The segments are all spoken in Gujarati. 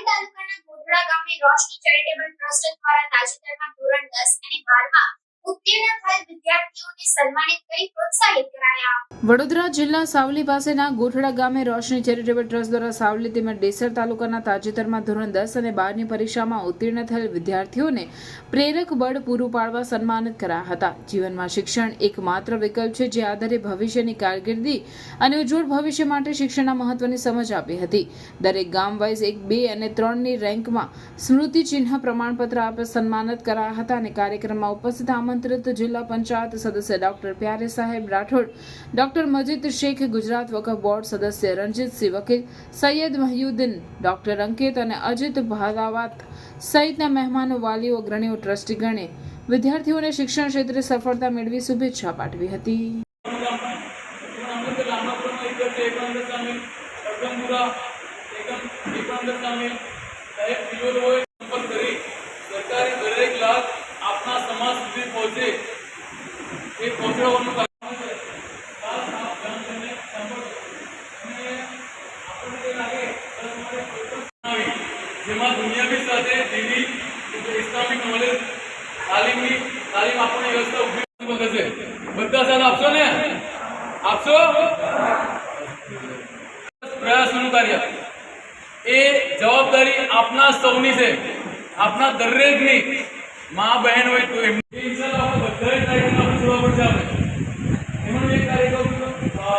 બનાસકાંઠા ન્યૂઝમાં રોશની ચેરિટેબલ ટ્રસ્ટ દ્વારા તાજેતરમાં ધોરણ દસ અને 12 માં વડોદરા જિલ્લા સાવલી પાસેના ગોઠડા ગામે રોશની ચેરિટેબલ ટ્રસ્ટ દ્વારા સાવલી તેમજ ડેસર તાલુકાના તાજેતરમાં ધોરણ દસ અને બારની પરીક્ષામાં ઉત્તીર્ણ થયેલ વિદ્યાર્થીઓને પ્રેરક બળ પૂરું પાડવા સન્માનિત કરાયા હતા. જીવનમાં શિક્ષણ એકમાત્ર વિકલ્પ છે જે આધારે ભવિષ્યની કારકિર્દી અને ઉજ્જવળ ભવિષ્ય માટે શિક્ષણના મહત્વની સમજ આપી હતી. દરેક ગામ વાઇઝ એક, બે અને ત્રણની રેન્કમાં સ્મૃતિ ચિહ્ન પ્રમાણપત્ર આપી સન્માનિત કરાયા હતા અને કાર્યક્રમમાં ઉપસ્થિત આમંત્રિત આમંત્રિત જિલ્લા પંચાયત સદસ્ય doctor Pyare Saheb Rathod doctor Majid Shaikh Gujarat Waqf board સદસ્ય રણજીતસિંહ વકીલ સૈયદ મહિયુદ્દીન ડોક્ટર અંકિત અને અજીત ભાદાવાત સહિતના મહેમાનો વાલીઓ અગ્રણીઓ ટ્રસ્ટી ગણે વિદ્યાર્થીઓને શિક્ષણ ક્ષેત્રે સફળતા મેળવી શુભેચ્છા પાઠવી હતી એકમ સામે સાહેબ પીઓ હોય સાથ આપશો ને? આપશો? પ્રયાસોનું કાર્ય એ જવાબદારી આપના સૌની છે. આપના દરેકની. મા બહેન હોય તો એમની. બધા ઇન્શાલ્લાહ આપણે આપણે જોવા પડશે આપણે એમાં એક કાર્યક્રમ અ,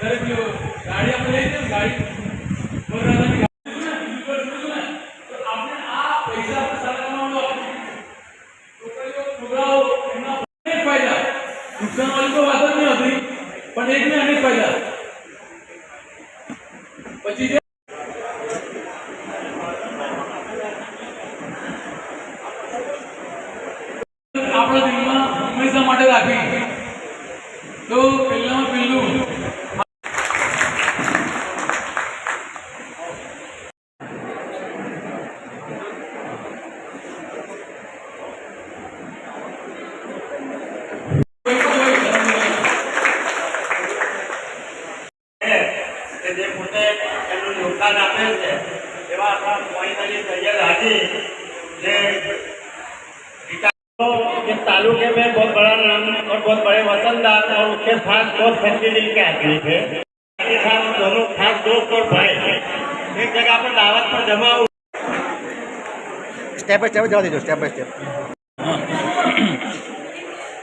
દરેક જો ગાડી આપણે લઈ જઈએ ને, ગાડી વરરાજાની ગાડી ઉપર જોયું ને, તો આપણે આ પૈસા આપણે સારા કમાવાનો છોકરીઓ છોકરાઓ એમના અનેક ફાયદા નુકસાનવાળી તો વાત જ નહીં હતી પણ એક ને અનેક ફાયદા પછી જે આપણા દિલમાં હંમેશા માટે રાખવી. તો પહેલામાં પહેલું. જે પોતે એનું યોગદાન આપેલ છે, એવા આપણા અલી સૈયદ हाजी જે तो इस तालुके में बहुत बड़ा नाम और बहुत बड़े वतनदार और उसके साथ बहुत फैसिलिटी के आदमी थे के साथ दोनों खास दोस्त और भाई एक जगह पर दावत पर जमा हुए સ્ટેપ બાય સ્ટેપ જવા દેજો step by step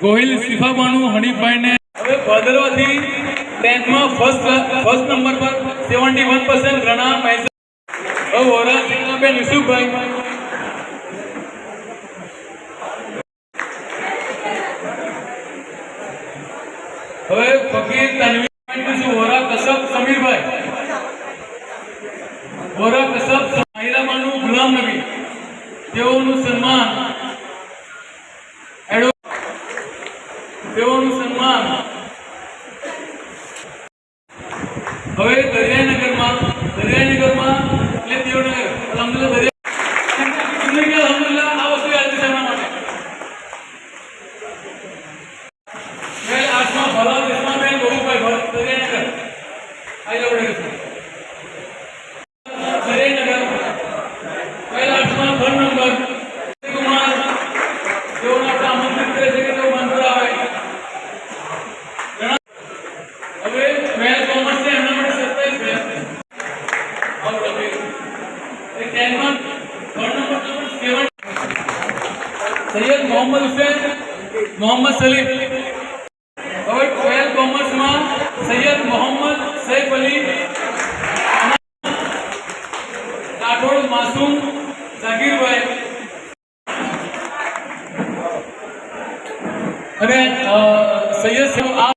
Gohil Shifabanu હનીફભાઈને હવે ભાદરવાથી ટેન્થમાં ફર્સ્ટ ફર્સ્ટ નંબર પર સેવન્ટી વન પર્સન્ટ રણા મહેસા હવે વોરા સિંગાબેન યુસુફભાઈ હવે ફકીર તનવીર વોરા કસબ સમીરભાઈ. વોરા કસબ મહિલામાનું ગુલામ નબી. તેઓનું સન્માન તેઓનું સન્માન હવે દરિયાનગરમાં દરિયાનગરમાં એટલે તેઓને અલહમદુલિલ્લાહ દરિયા જિંદગી અલહમદુલિલ્લાહ આ વસ્તુ યાદ છે એમના માટે મેં આઠમા ભલા દેશમાં બેન બહુભાઈ ભરત દરિયાનગર આઈ લવ ડેસ્માં દરિયાનગર પહેલા આઠમા થર્ડ નંબર કુમાર જેઓને આપણે આમંત્રિત કરે છે કે તેઓ મંત્ર આવે ઘણા હવે ટ્વેલ્થ કોમર્સ છે એમના માટે સત્તાવીસ છે ઓર કબીર એ ટેનમાં થર્ડ નંબર તો સેવન સૈયદ મોહમ્મદ હુસેન મોહમ્મદ સલીમ માસૂમ ઝાકીરભાઈ અને સૈયદ સાહેબ આ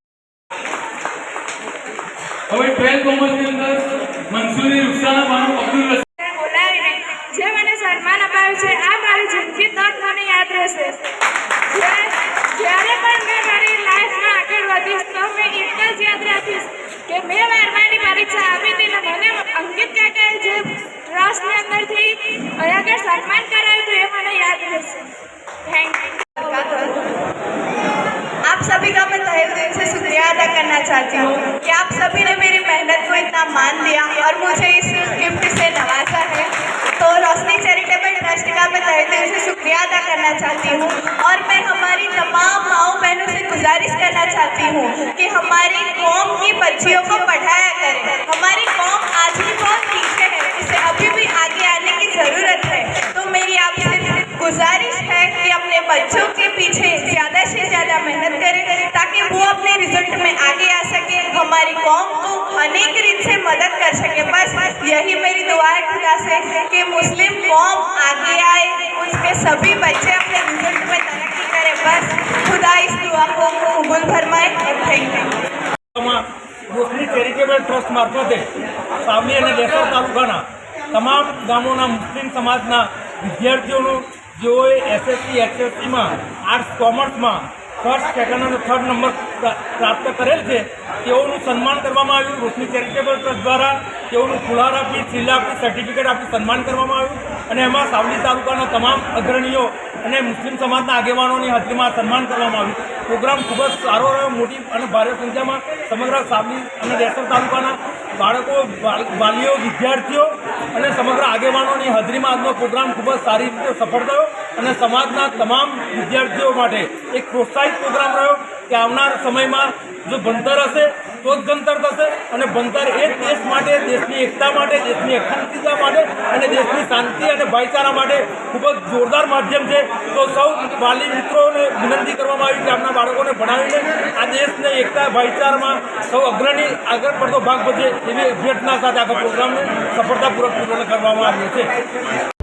હવે ટ્વેલ્થ કોમર્સની અંદર મંસૂરી રૂક્ષાના બાનુ સન્માન કરાયું હતું એ મને યાદ રહેશે થેન્ક યુ आप सभी का मैं तहे दिल से शुक्रिया अदा करना चाहती हूँ कि आप सभी ने मेरी मेहनत को इतना मान दिया और मुझे इस गिफ्ट से नवाजा है तो रोशनी चैरिटेबल ट्रस्ट का मैं तहे दिल से शुक्रिया अदा करना चाहती हूँ और मैं हमारी तमाम माओ बहनों से गुजारिश करना चाहती हूँ कि हमारी ताकि वो अपने रिजल्ट में आगे आ सके हमारी कौम को अनेक रीत से मदद कर सके बस यही मेरी दुआ है खुदा से कि मुस्लिम कौम आगे आए उसके सभी बच्चे अपने रिजल्ट में तरक्की करें बस खुदा इस दुआ को कबूल फरमाए और थैंक यू માં રોશની ચેરિટેબલ ટ્રસ્ટ મારફતે સાવલી અને દેસર તાલુકાના તમામ ગામોના મુસ્લિમ સમાજના વિદ્યાર્થીઓનું જેઓએ એસએસસી એચએસસીમાં આર્ટ્સ કોમર્સમાં ફર્સ્ટ સેકન્ડ અને થર્ડ નંબર પ્રા- પ્રાપ્ત કરેલ છે. તેઓનું સન્માન કરવામાં આવ્યું. રોશની ચેરિટેબલ ટ્રસ્ટ દ્વારા તેઓનું ફુલાર આપી, શીલા આપી સર્ટિફિકેટ આપી, સન્માન કરવામાં આવ્યું. અને એમાં સાવલી તાલુકાના તમામ અગ્રણીઓ અને મુસ્લિમ સમાજના આગેવાનોની હાજરીમાં સન્માન કરવામાં આવ્યું. પ્રોગ્રામ ખૂબ જ સારો રહ્યો. મોટી અને ભારે સંખ્યામાં સમગ્ર સાવલી અને દેસર તાલુકાના બાળકો વાલીઓ, વિદ્યાર્થીઓ અને સમગ્ર આગેવાનોની હાજરીમાં આજનો પ્રોગ્રામ ખૂબ જ સારી રીતે સફળ થયો. અને સમાજના તમામ વિદ્યાર્થીઓ માટે એક પ્રોત્સાહિત પ્રોગ્રામ રહ્યો કે આવનાર સમયમાં જો ભણતર હશે, તો જ ગણતર થશે અને ભણતર એ જ દેશ માટે, દેશની એકતા માટે, દેશની અખંડિતતા માટે અને દેશની શાંતિ અને ભાઈચારા માટે ખૂબ જ જોરદાર માધ્યમ છે. તો સૌ વાલી મિત્રોને વિનંતી કરવામાં આવી કે આપણા બાળકોને ભણાવીને આ દેશને એકતા, ભાઈચારામાં સૌ અગ્રણી આગળ પડતો ભાગ ભજવે એવી અભ્યર્થના સાથે આખા પ્રોગ્રામને સફળતાપૂર્વક પૂર્ણ કરવામાં આવ્યો છે.